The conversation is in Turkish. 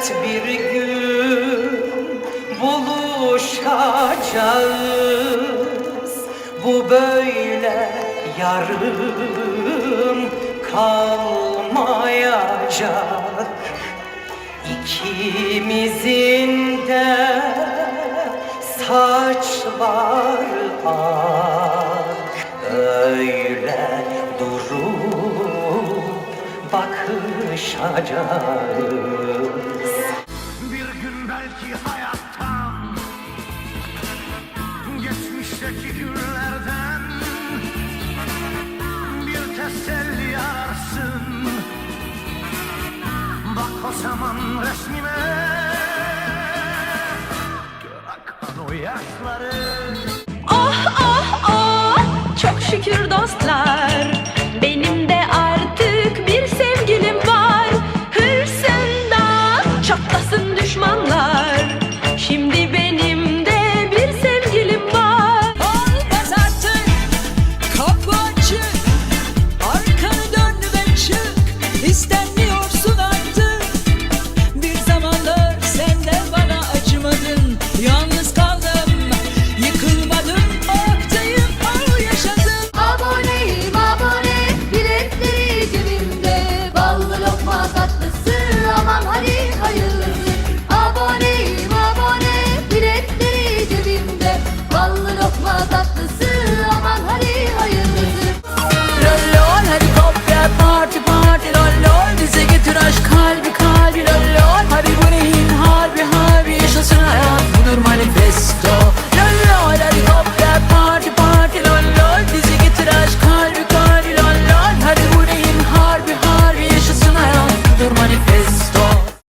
Elbet bir gün buluşacağız. Bu böyle yarım kalmayacak. İkimizin de saçları ak. Öyle durup bakışacağız Geçmişteki günlerden Bir teselli ararsın. Bak o zaman resmime Gör akan o yaşları